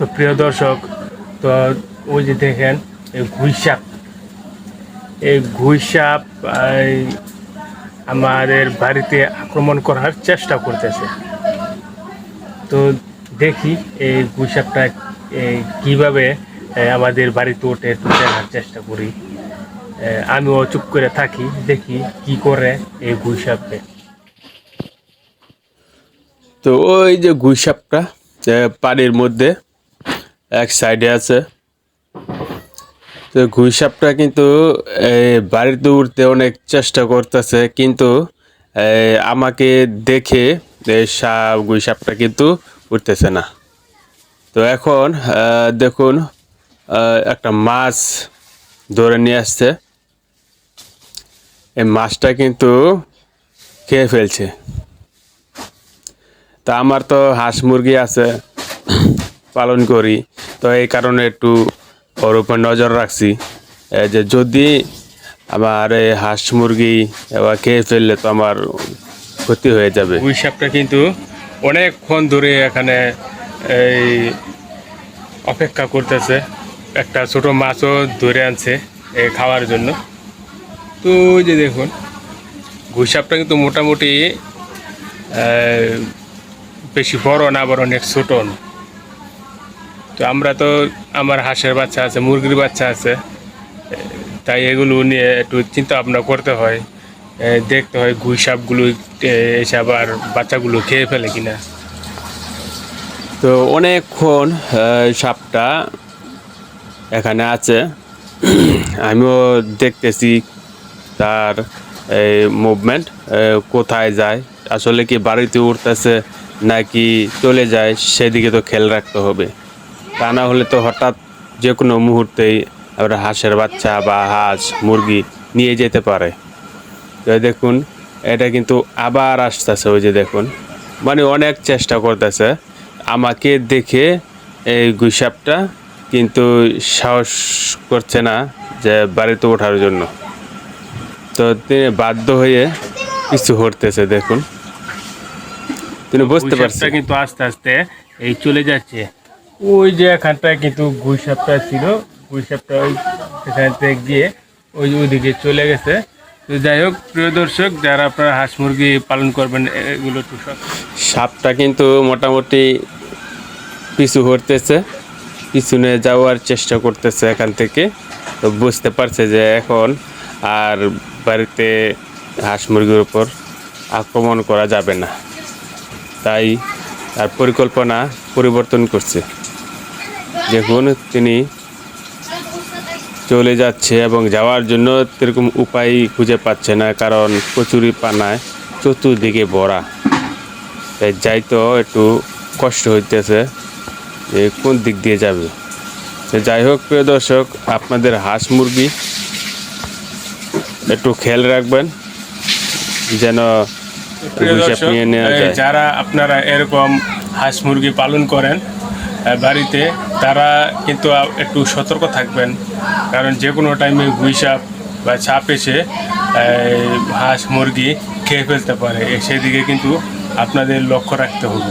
তো প্রিয় দর্শক, তো ওই যে দেখেন, এই ঘুইসাপ। এই ঘুইসাপ, এই আমাদের বাড়িতে আক্রমণ করার চেষ্টা করতেছে। তো দেখি এই ঘুইসাপটা, এই কীভাবে আমাদের বাড়িতে ওঠে, একটু দেখার চেষ্টা করি। আমিও চুপ করে থাকি, দেখি কি করে এই ঘুইসাপে। তো ওই যে গুইসাপটা পানির মধ্যে এক সাইডে আছে। তো গুইসাপটা কিন্তু বাড়িতে উঠতে অনেক চেষ্টা করতেছে, কিন্তু আমাকে দেখে সাপ গুইসাপটা কিন্তু উঠতেছে না। তো এখন দেখুন একটা মাছ ধরে নিয়ে আসছে। এই মাছটা কিন্তু খেয়ে ফেলছে। তা আমার তো হাঁস মুরগি আছে, পালন করি। তো এই কারণে একটু ওর উপর নজর রাখছি। যে যদি আমার এই হাঁস মুরগি এবার খেয়ে ফেললে তো আমার ক্ষতি হয়ে যাবে। ওই ঘুইসাপটা কিন্তু অনেকক্ষণ ধরে এখানে এই অপেক্ষা করতেছে। একটা ছোট মাছও ধরে আনছে এ খাওয়ার জন্য। তো ওই যে দেখুন ঘুইসাপটা কিন্তু মোটামুটি বেশি বড় না আবার অনেক ছোট। না তো আমরা তো আমার হাঁসের বাচ্চা আছে, মুরগির বাচ্চা আছে, তাই এগুলো নিয়ে একটু চিন্তা ভাবনা করতে হয়। দেখতে হয় গুই সাপগুলো এসে আবার বাচ্চাগুলো খেয়ে ফেলে কিনা। তো অনেকক্ষণ সাপটা এখানে আছে। আমিও দেখতেছি তার এই মুভমেন্ট কোথায় যায়, আসলে কি বাড়িতে উঠতেছে নাকি চলে যায়, সেদিকে তো খেয়াল রাখতে হবে। তা না হলে তো হঠাৎ যে কোনো মুহূর্তেই আমরা হাঁসের বাচ্চা বা হাঁস মুরগি নিয়ে যেতে পারে। তো দেখুন এটা কিন্তু আবার আসতেছে ওই যে দেখুন। মানে অনেক চেষ্টা করতেছে। আমাকে দেখে এই গুইসাপটা কিন্তু সাহস করছে না যে বাড়িতে ওঠার জন্য। তো তিনি বাধ্য হয়ে কিছু করতেছে দেখুন। তিনি বুঝতে পারছেন। কিন্তু আস্তে আস্তে এই চলে যাচ্ছে। ওই যে এখানটায় কিন্তু গুই সাপটা ছিল গুই সাপটা ওই এখান থেকে গিয়ে ওই ওইদিকে চলে গেছে। তো যাই হোক, প্রিয় দর্শক, যারা আপনারা হাঁস মুরগি পালন করবেন এগুলো সাপটা কিন্তু মোটামুটি পিছু হরতেছে পিছনে যাওয়ার চেষ্টা করতেছে এখান থেকে। তো বুঝতে পারছে যে এখন আর বাড়িতে হাঁস মুরগির উপর আক্রমণ করা যাবে না। তাই তার পরিকল্পনা পরিবর্তন করছে। দেখুন তিনি চলে যাচ্ছে এবং যাওয়ার জন্য এরকম উপায় খুঁজে পাচ্ছে না কারণ কচুরি পানায় চতুর্দিকে ভরা। তাই যাইতো একটু কষ্ট হইতেছে যে কোন দিক দিয়ে যাবে। যাই হোক প্রিয় দর্শক আপনাদের হাঁস মুরগি একটু খেয়াল রাখবেন যেন যারা আপনারা এরকম হাঁস মুরগি পালন করেন বাড়িতে, তারা কিন্তু একটু সতর্ক থাকবেন। কারণ যে কোনো টাইমে গুইসাপ বা ছাপ এসে হাঁস, মুরগি খেয়ে ফেলতে পারে। সেদিকে কিন্তু আপনাদের লক্ষ্য রাখতে হবে।